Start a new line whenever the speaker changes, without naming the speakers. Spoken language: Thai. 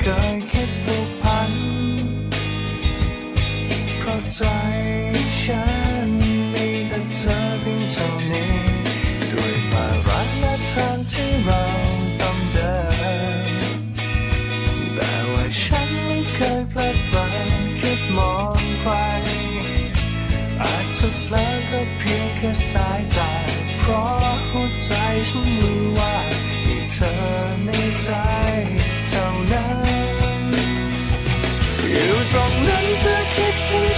เคยคิดผูกพัน เพราะใจฉันมีแต่เธอเพียงเท่านี้ ด้วยภาระและทางที่เราต้องเดิน แต่ว่าฉันไม่เคยพลิดพลินคิดมองใคร อาจจะเพลิก็เพียงแค่สายตา อยู่ตรงนั้นเธอคิดถึง